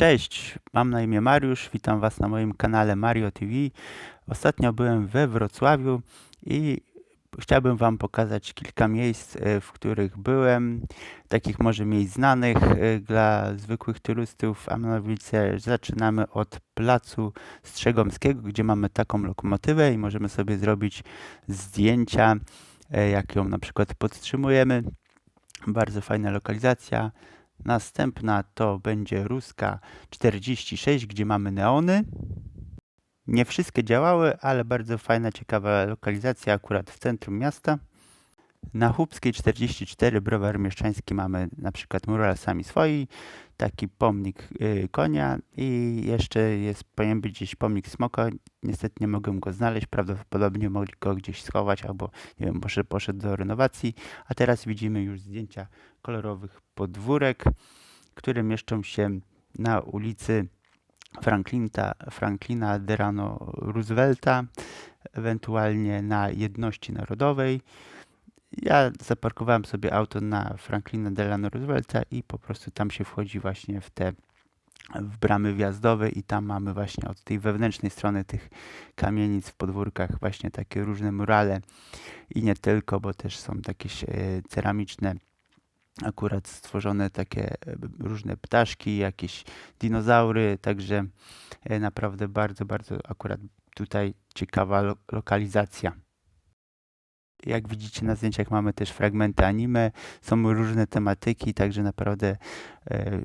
Cześć, mam na imię Mariusz, witam Was na moim kanale Mario TV. Ostatnio byłem we Wrocławiu i chciałbym Wam pokazać kilka miejsc, e, w których byłem, takich może miejsc znanych e, dla zwykłych turystów, a mianowicie zaczynamy od Placu Strzegomskiego, gdzie mamy taką lokomotywę i możemy sobie zrobić zdjęcia, e, jak ją na przykład podtrzymujemy. Bardzo fajna lokalizacja. Następna to będzie Ruska 46, gdzie mamy neony. Nie wszystkie działały, ale bardzo fajna, ciekawa lokalizacja akurat w centrum miasta. Na Chłopskiej 44 Browar Mieszczański mamy na przykład mural sami swoi, taki pomnik y, konia i jeszcze jest, powinien być gdzieś pomnik smoka. Niestety nie mogłem go znaleźć, prawdopodobnie mogli go gdzieś schować albo nie wiem, może poszedł do renowacji. A teraz widzimy już zdjęcia kolorowych podwórek, które mieszczą się na ulicy Franklinta, Franklina Delano Roosevelta, ewentualnie na Jedności Narodowej. Ja zaparkowałem sobie auto na Franklina Delano Roosevelta i po prostu tam się wchodzi właśnie w te w bramy wjazdowe i tam mamy właśnie od tej wewnętrznej strony tych kamienic w podwórkach właśnie takie różne murale i nie tylko, bo też są takie e, ceramiczne akurat stworzone takie e, różne ptaszki, jakieś dinozaury, także e, naprawdę bardzo, bardzo akurat tutaj ciekawa lo lokalizacja. Jak widzicie na zdjęciach mamy też fragmenty anime, są różne tematyki, także naprawdę e,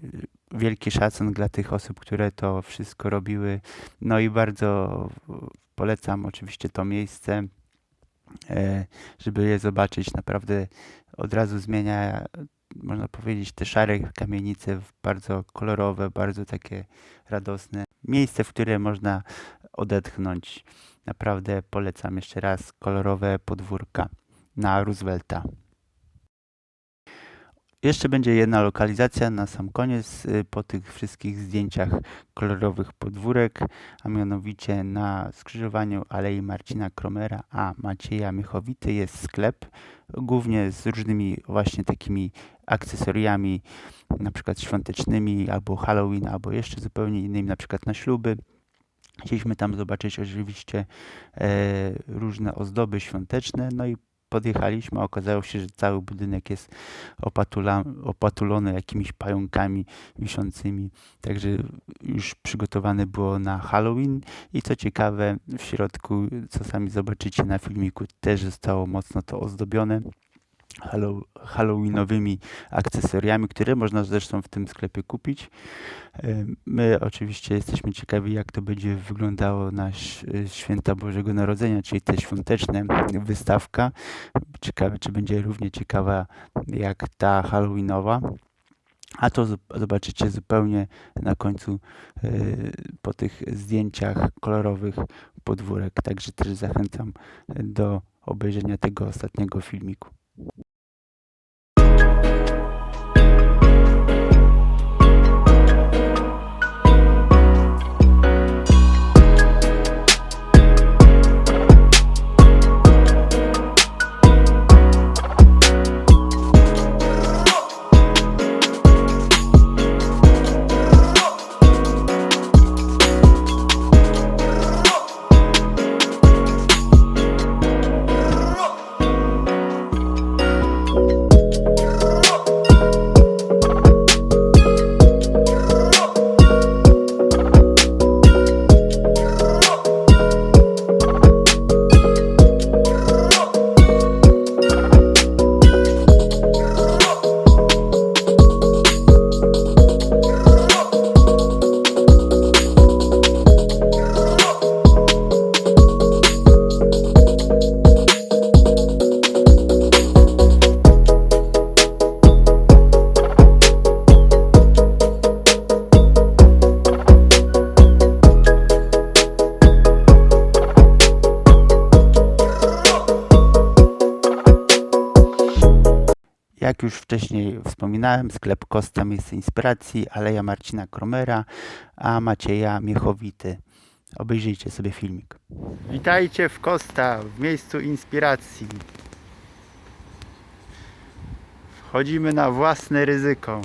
wielki szacun dla tych osób, które to wszystko robiły. No i bardzo polecam oczywiście to miejsce, e, żeby je zobaczyć. Naprawdę od razu zmienia można powiedzieć, te szare kamienice bardzo kolorowe, bardzo takie radosne. Miejsce, w które można odetchnąć. Naprawdę polecam jeszcze raz kolorowe podwórka na Roosevelta. Jeszcze będzie jedna lokalizacja na sam koniec y, po tych wszystkich zdjęciach kolorowych podwórek, a mianowicie na skrzyżowaniu Alei Marcina Kromera a Macieja Miechowity jest sklep, głównie z różnymi właśnie takimi akcesoriami, na przykład świątecznymi, albo Halloween, albo jeszcze zupełnie innymi, na przykład na śluby. Chcieliśmy tam zobaczyć oczywiście e, różne ozdoby świąteczne, no i podjechaliśmy, a okazało się, że cały budynek jest opatula, opatulony jakimiś pająkami wiszącymi, także już przygotowane było na Halloween. I co ciekawe, w środku, co sami zobaczycie na filmiku, też zostało mocno to ozdobione halloweenowymi akcesoriami, które można zresztą w tym sklepie kupić. My oczywiście jesteśmy ciekawi, jak to będzie wyglądało na święta Bożego Narodzenia, czyli te świąteczne wystawka. Ciekawe, czy będzie równie ciekawa jak ta halloweenowa. A to zobaczycie zupełnie na końcu e, po tych zdjęciach kolorowych podwórek. Także też zachęcam do obejrzenia tego ostatniego filmiku. Jak już wcześniej wspominałem, sklep Kosta miejsce inspiracji, Aleja Marcina Kromera, a Macieja Miechowity. Obejrzyjcie sobie filmik. Witajcie w Kosta, w miejscu inspiracji. Wchodzimy na własne ryzyko.